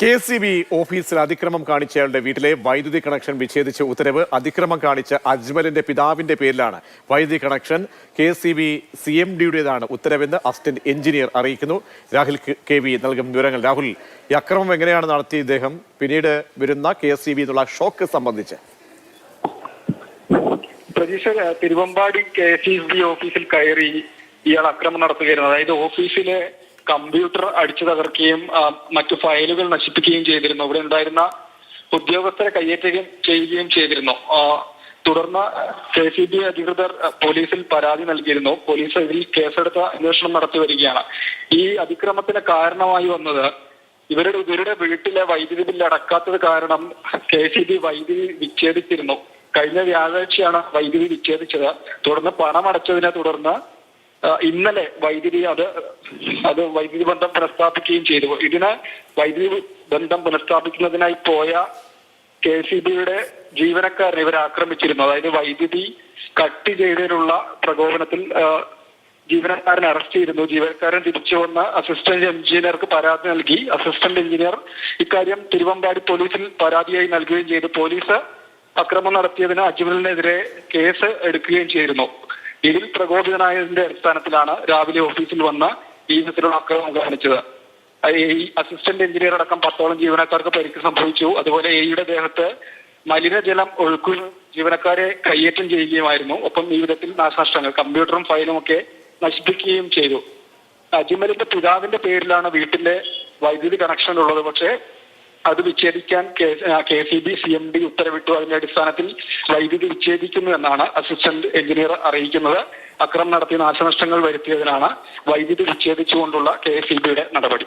K C B ഓഫീസിൽ അതിക്രമം കാണിച്ചയാളുടെ വീട്ടിലെ വൈദ്യുതി കണക്ഷൻ വിച്ഛേദിച്ച ഉത്തരവ് അതിക്രമം കാണിച്ച അജ്മലിന്റെ പിതാവിന്റെ പേരിലാണ് വൈദ്യുതി connection K C B C M ഡിയുടേതാണ് ഉത്തരവെന്ന് അസിസ്റ്റന്റ് എഞ്ചിനീയർ അറിയിക്കുന്നു. രാഹുൽ കെ വി നൽകും വിവരങ്ങൾ. രാഹുൽ ഈ അക്രമം എങ്ങനെയാണ് നടത്തിയ ഇദ്ദേഹം? പിന്നീട് വരുന്ന കെ സി ബി എന്നുള്ള ഷോക്ക് സംബന്ധിച്ച്. തിരുവമ്പാടി കെ സി ബി ഓഫീസിൽ കയറി ഇയാൾ അക്രമം നടത്തുകയായിരുന്നു. അതായത് ഓഫീസിലെ കമ്പ്യൂട്ടർ അടിച്ചു തകർക്കുകയും മറ്റു ഫയലുകൾ നശിപ്പിക്കുകയും ചെയ്തിരുന്നു. ഇവിടെ ഉണ്ടായിരുന്ന ഉദ്യോഗസ്ഥരെ കയ്യേറ്റുകയും ചെയ്യുകയും ചെയ്തിരുന്നു. തുടർന്ന് കെ സി ബി അധികൃതർ പോലീസിൽ പരാതി നൽകിയിരുന്നു. പോലീസ് ഇതിൽ കേസെടുത്ത അന്വേഷണം നടത്തി വരികയാണ്. ഈ അതിക്രമത്തിന് കാരണമായി വന്നത് ഇവരുടെ ഇവരുടെ വീട്ടിലെ വൈദ്യുതി ബില്ല് അടക്കാത്തത് കാരണം കെ സി ബി വൈദ്യുതി വിച്ഛേദിച്ചിരുന്നു. കഴിഞ്ഞ വ്യാഴാഴ്ചയാണ് വൈദ്യുതി വിച്ഛേദിച്ചത്. തുടർന്ന് പണം അടച്ചതിനെ തുടർന്ന് ഇന്നലെ വൈദ്യുതി അത് അത് വൈദ്യുതി ബന്ധം പുനഃസ്ഥാപിക്കുകയും ചെയ്തു. ഇതിന് വൈദ്യുതി ബന്ധം പുനഃസ്ഥാപിക്കുന്നതിനായി പോയ കെ സി ബിയുടെ ജീവനക്കാരനെ ഇവർ ആക്രമിച്ചിരുന്നു. അതായത് വൈദ്യുതി കട്ട് ചെയ്തതിനുള്ള പ്രകോപനത്തിൽ ജീവനക്കാരനെ അറസ്റ്റ് ചെയ്തിരുന്നു. ജീവനക്കാരൻ തിരിച്ചു വന്ന് അസിസ്റ്റന്റ് എഞ്ചിനീയർക്ക് പരാതി നൽകി. അസിസ്റ്റന്റ് എഞ്ചിനീയർ ഇക്കാര്യം തിരുവമ്പാടി പോലീസിൽ പരാതിയായി നൽകുകയും ചെയ്തു. പോലീസ് അക്രമം നടത്തിയതിന് അജ്മലിനെതിരെ കേസ് എടുക്കുകയും ചെയ്തിരുന്നു. ഇതിൽ പ്രകോപിതനായതിന്റെ അടിസ്ഥാനത്തിലാണ് രാവിലെ ഓഫീസിൽ വന്ന് ഈ വിധത്തിലുള്ള അക്രമം കാണിച്ചത്. ഈ അസിസ്റ്റന്റ് എഞ്ചിനീയർ അടക്കം പത്തോളം ജീവനക്കാർക്ക് പരിക്ക് സംഭവിച്ചു. അതുപോലെ എയുടെ ദേഹത്ത് മലിനജലം ഒഴുക്കുകയും ജീവനക്കാരെ കയ്യേറ്റം ചെയ്യുകയുമായിരുന്നു. ഒപ്പം ഈ വിധത്തിൽ നാശനഷ്ടങ്ങൾ കമ്പ്യൂട്ടറും ഫയലും ഒക്കെ നശിപ്പിക്കുകയും ചെയ്തു. അജ്മലിന്റെ പിതാവിന്റെ പേരിലാണ് വീട്ടിലെ വൈദ്യുതി കണക്ഷൻ ഉള്ളത്. പക്ഷേ അത് വിച്ഛേദിക്കാൻ K C B C M D ഉത്തരവിട്ടു. അതിന്റെ അടിസ്ഥാനത്തിൽ വൈദ്യുതി വിച്ഛേദിക്കുന്നു എന്നാണ് അസിസ്റ്റന്റ് എഞ്ചിനീയർ അറിയിക്കുന്നത്. അക്രമം നടത്തി നാശനഷ്ടങ്ങൾ വരുത്തിയതിനാണ് വൈദ്യുതി വിച്ഛേദിച്ചുകൊണ്ടുള്ള കെ സി ബിയുടെ നടപടി.